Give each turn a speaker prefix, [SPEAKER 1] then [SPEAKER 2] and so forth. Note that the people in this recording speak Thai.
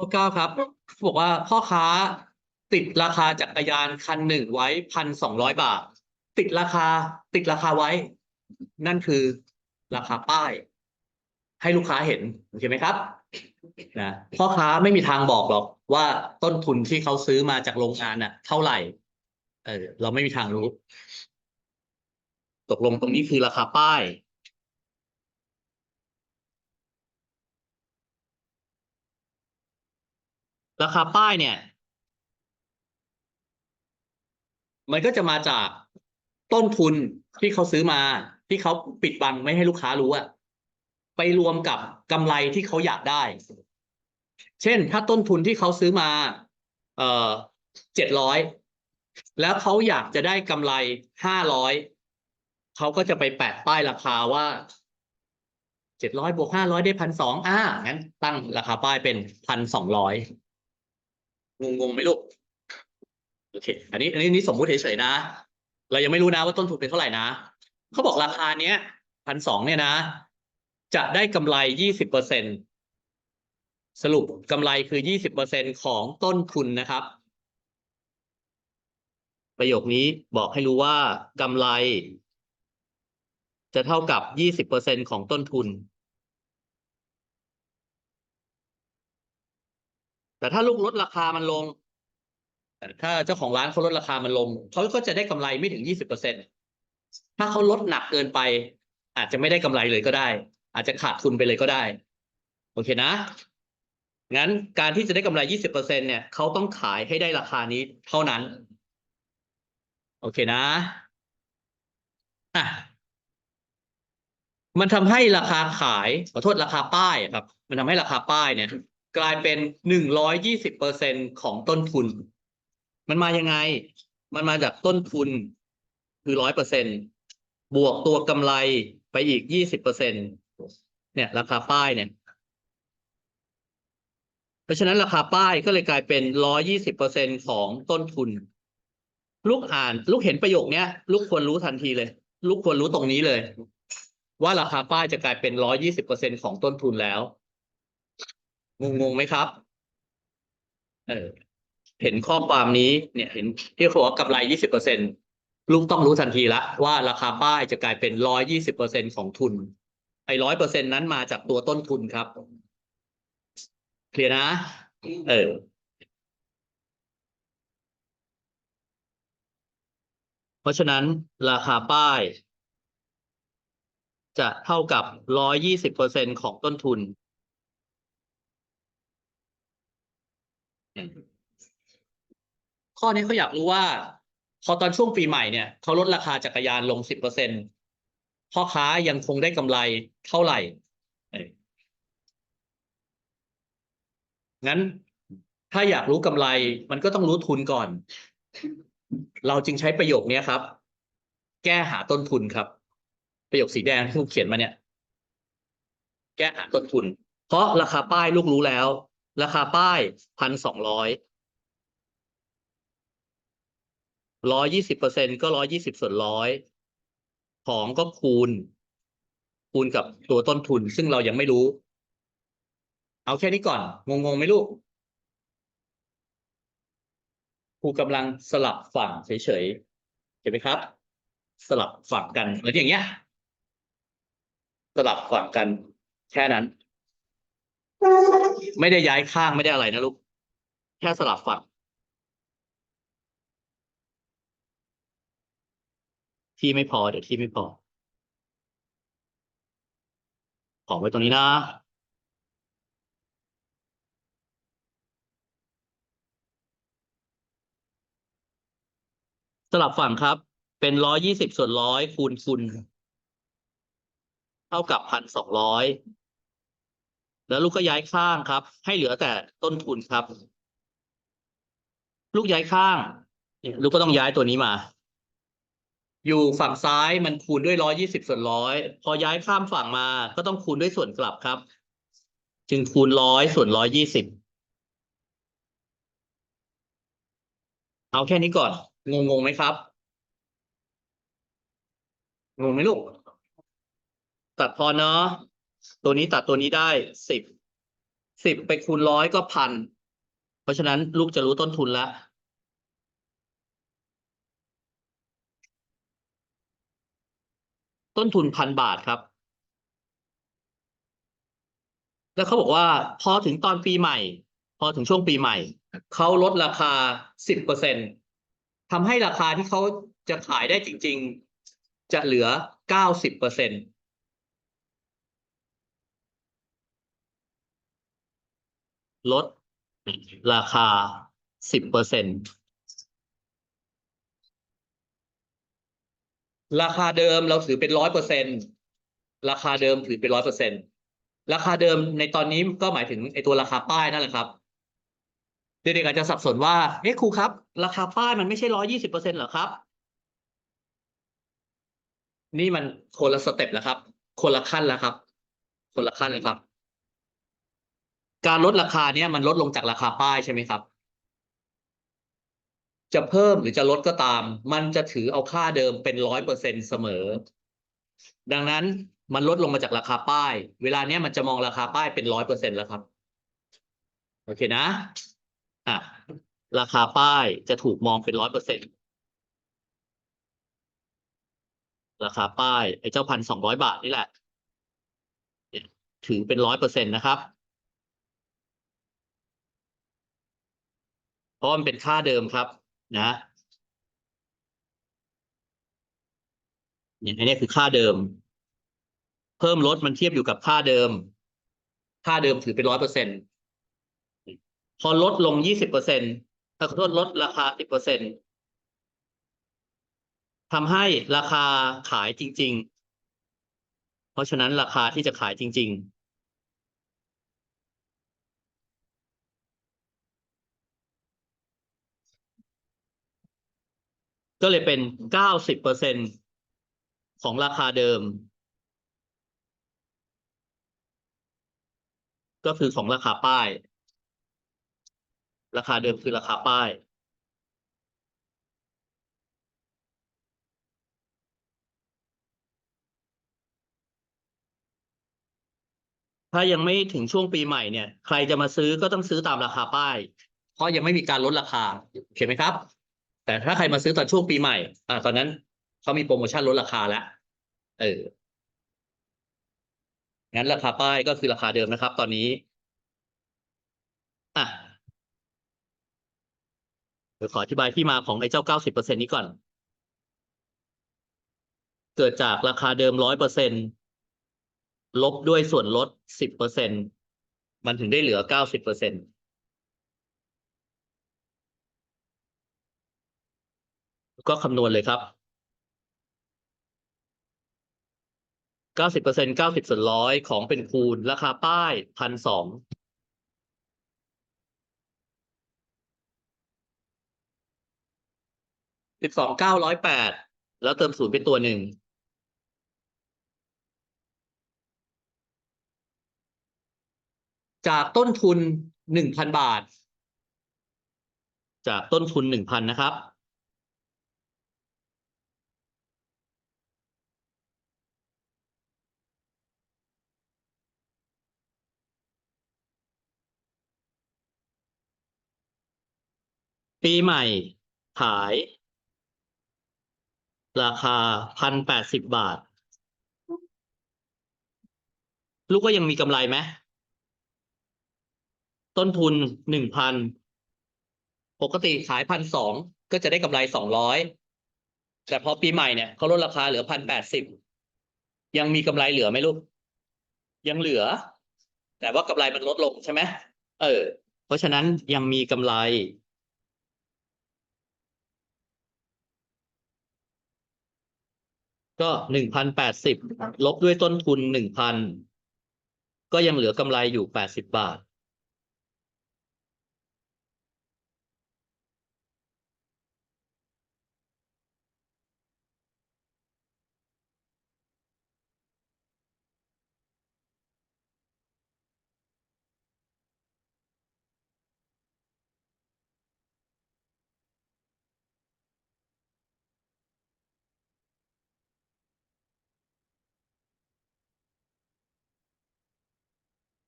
[SPEAKER 1] ข้อเก้าครับบอกว่าพ่อค้าติดราคาจักรยานคันหนึ่งไว้พันสองร้อยบาท ติดราคาติดราคาไว้ นั่นคือราคาป้าย ให้ลูกค้าเห็นโอเคไหมครับนะพ่อค้าไม่มีทางบอกหรอกว่าต้นทุนที่เขาซื้อมาจากโรงงานน่ะ เท่าไหร่ เออเราไม่มีทางรู้ ตกลงตรงนี้คือราคาป้าย ราคาป้ายเนี่ย มันก็จะมาจากต้นทุนที่เขาซื้อมา ที่เขาปิดบังไม่ให้ลูกค้ารู้อะไปรวมกับกำไรที่เขาอยากได้ เช่น ถ้าต้นทุนที่เขาซื้อมา เอ่อเจ็ดร้อยแล้วเขาอยากจะได้กำไรห้าร้อยเขาก็จะไปแปะป้ายราคาว่าเจ็ดร้อยบวกห้าร้อยได้พันสองอ่างั้นตั้งราคาป้ายเป็นพันสองร้อย งงงๆไหมลูกโอเค อันนี้ อันนี้นี่สมมุติเฉยๆนะ เรายังไม่รู้นะว่าต้นทุนเป็นเท่าไหร่นะเขาบอกราคาเนี้ยพันสองเนี่ยนะ จะได้กำไรยี่สิบเปอร์เซ็นสรุปกำไรคือยี่สิบเปอร์เซ็นของต้นทุนนะครับ ประโยคนี้บอกให้รู้ว่ากำไร จะเท่ากับยี่สิบเปอร์เซ็นของต้นทุน แต่ถ้าลูกลดราคามันลง ถ้าเจ้าของร้านเขาลดราคามันลงเขาก็จะได้กำไรไม่ถึงยี่สิบเปอร์เซ็นถ้าเขาลดหนักเกินไป อาจจะไม่ได้กำไรเลยก็ได้ อาจจะขาดทุนไปเลยก็ได้ โอเคนะ งั้นการที่จะได้กำไรยี่สิบเปอร์เซ็นเนี่ยเขาต้องขายให้ได้ราคานี้เท่านั้น โอเคนะอะมันทำให้ราคาขายขอโทษราคาป้ายครับ มันทำให้ราคาป้ายเนี่ย กลายเป็นหนึ่งร้อยยี่สิบเปอร์เซ็นของต้นทุน มันมายังไง มันมาจากต้นทุนคือร้อยเปอร์เซ็นบวกตัวกำไรไปอีกยี่สิบเปอร์เซ็นเนี่ยราคาป้ายเนี่ย เพราะฉะนั้นราคาป้ายก็เลยกลายเป็นร้อยี่สิบเปอร์เซ็นของต้นทุน ลูกอ่านลูกเห็นประโยคเนี้ย ลูกควรรู้ทันทีเลย ลูกควรรู้ตรงนี้เลย ว่าราคาป้ายจะกลายเป็นร้อยี่สิบเปอร์เซ็นของต้นทุนแล้ว งงงไหมครับ เออ เห็นข้อความนี้ เนี่ย เห็นที่เขาบอกว่ากำไรยี่สิบเปอร์เซ็นลุงต้องรู้ทันทีละว่าราคาป้ายจะกลายเป็นร้อยยี่สิบเปอร์เซ็นของทุน ไอ้ร้อยเปอร์เซ็นนั้นมาจากตัวต้นทุนครับ เคลียร์นะ เออ เพราะฉะนั้นราคาป้าย จะเท่ากับร้อยยี่สิบเปอร์เซ็นของต้นทุน ข้อนี้เขาอยากรู้ว่า พอตอนช่วงปีใหม่เนี่ยเขาลดราคาจักรยานลงสิบเปอร์เซ็นพ่อค้ายังคงได้กำไรเท่าไหร่งั้นถ้าอยากรู้กำไร มันก็ต้องรู้ทุนก่อน เราจึงใช้ประโยคนี้ครับ แก้หาต้นทุนครับ ประโยคสีแดงที่ลูกเขียนมาเนี่ย แก้หาต้นทุน เพราะราคาป้ายลูกรู้แล้ว ราคาป้ายพันสองร้อยร้อยยี่สิบเปอร์เซ็นก็ร้อยยี่สิบส่วนร้อยของก็คูณ คูณกับตัวต้นทุน ซึ่งเรายังไม่รู้ เอาแค่นี้ก่อนงงๆไหมลูกครูกำลังสลับฝั่งเฉยๆเห็นไหมครับ สลับฝั่งกันเหมือนอย่างเงี้ย สลับฝั่งกันแค่นั้น ไม่ได้ย้ายข้างไม่ได้อะไรนะลูก แค่สลับฝั่ง ที่ไม่พอ เดี๋ยวที่ไม่พอ ขอไว้ตรงนี้นะสลับฝั่งครับ เป็นร้อยยี่สิบส่วนร้อยคูณคูณเท่ากับพันสองร้อย แล้วลูกก็ย้ายข้างครับ ให้เหลือแต่ต้นทุนครับ ลูกย้ายข้างเนี่ยลูกก็ต้องย้ายตัวนี้มา อยู่ฝั่งซ้ายมันคูณด้วยร้อยยี่สิบส่วนร้อยพอย้ายข้ามฝั่งมา ก็ต้องคูณด้วยส่วนกลับครับ จึงคูณร้อยส่วนร้อยยี่สิบเอาแค่นี้ก่อนงงงๆไหมครับงงไหมลูก ตัดพอเนาะ ตัวนี้ตัดตัวนี้ได้สิบสิบไปคูณร้อยก็พัน เพราะฉะนั้นลูกจะรู้ต้นทุนแล้วต้นทุนพันบาทครับ แล้วเขาบอกว่าพอถึงตอนปีใหม่ พอถึงช่วงปีใหม่ เขาลดราคาสิบเปอร์เซ็นทำให้ราคาที่เขาจะขายได้จริง ๆ จะเหลือเก้าสิบเปอร์เซ็นต์ ลดราคาสิบเปอร์เซ็นราคาเดิมเราถือเป็นร้อยเปอร์เซ็นราคาเดิมถือเป็นร้อยเปอร์เซ็นราคาเดิมในตอนนี้ก็หมายถึงไอ้ตัวราคาป้ายนั่นแหละครับเด็กๆอาจจะสับสนว่าเอ๊ะครูครับ ราคาป้ายมันไม่ใช่ร้อยี่สิบเปอร์เซ็นหรอครับ นี่มันคนละสเต็ปแล้วครับ คนละขั้นแล้วครับ คนละขั้นเลยครับ การลดราคาเนี้ยมันลดลงจากราคาป้ายใช่ไหมครับ จะเพิ่มหรือจะลดก็ตาม มันจะถือเอาค่าเดิมเป็นร้อยเปอร์เซ็นเสมอ ดังนั้นมันลดลงมาจากราคาป้าย เวลาเนี้ยมันจะมองราคาป้ายเป็นร้อยเปอร์เซ็นแล้วครับ โอเคนะ อะ ราคาป้ายจะถูกมองเป็นร้อยเปอร์เซ็นราคาป้ายไอ้เจ้าพันสองร้อยบาทนี่แหละ ถือเป็นร้อยเปอร์เซ็นต์นะครับ เพราะมันเป็นค่าเดิมครับนะเนี่ยอันนี้คือค่าเดิม เพิ่มลดมันเทียบอยู่กับค่าเดิม ค่าเดิมถือเป็นร้อยเปอร์เซ็นพอลดลงยี่สิบเปอร์เซ็นต์ขอโทษลดราคาสิบเปอร์เซ็นต์ทำให้ราคาขายจริง ๆ เพราะฉะนั้นราคาที่จะขายจริง ๆ ก็เลยเป็นเก้าสิบเปอร์เซ็นของราคาเดิม ก็คือของราคาป้าย ราคาเดิมคือราคาป้ายถ้ายังไม่ถึงช่วงปีใหม่เนี่ย ใครจะมาซื้อก็ต้องซื้อตามราคาป้าย เพราะยังไม่มีการลดราคาโอเคไหมครับ แต่ถ้าใครมาซื้อตอนช่วงปีใหม่ อ่า ตอนนั้นเขามีโปรโมชั่นลดราคาแล้ว เออ งั้นราคาป้ายก็คือราคาเดิมนะครับ ตอนนี้ อะเดี๋ยวขออธิบายที่มาของไอ้เจ้าเก้าสิบเปอร์เซ็นนี้ก่อน เกิดจากราคาเดิมร้อยเปอร์เซ็นลบด้วยส่วนลดสิบเปอร์เซ็นมันถึงได้เหลือเก้าสิบเปอร์เซ็น ก็คำนวณเลยครับเก้าสิบเปอร์เซ็นเก้าสิบส่วนร้อยของเป็นคูณราคาป้ายพันสองสิบสองเก้าร้อยแปดแล้วเติมศูนย์เป็นตัวหนึ่งจากต้นทุนหนึ่งพันบาท จากต้นทุนหนึ่งพันนะครับ ปีใหม่ ขาย ราคาพันแปดสิบบาท ลูกก็ยังมีกำไรไหมต้นทุนหนึ่งพันปกติขายพันสองก็จะได้กำไรสองร้อยแต่พอปีใหม่เนี่ยเขาลดราคาเหลือพันแปดสิบยังมีกำไรเหลือไหมลูก ยังเหลือ แต่ว่ากำไรมันลดลงใช่ไหมเออ เพราะฉะนั้นยังมีกำไร ก็หนึ่งพันแปดสิบลบด้วยต้นทุนหนึ่งพันก็ยังเหลือกำไรอยู่แปดสิบบาท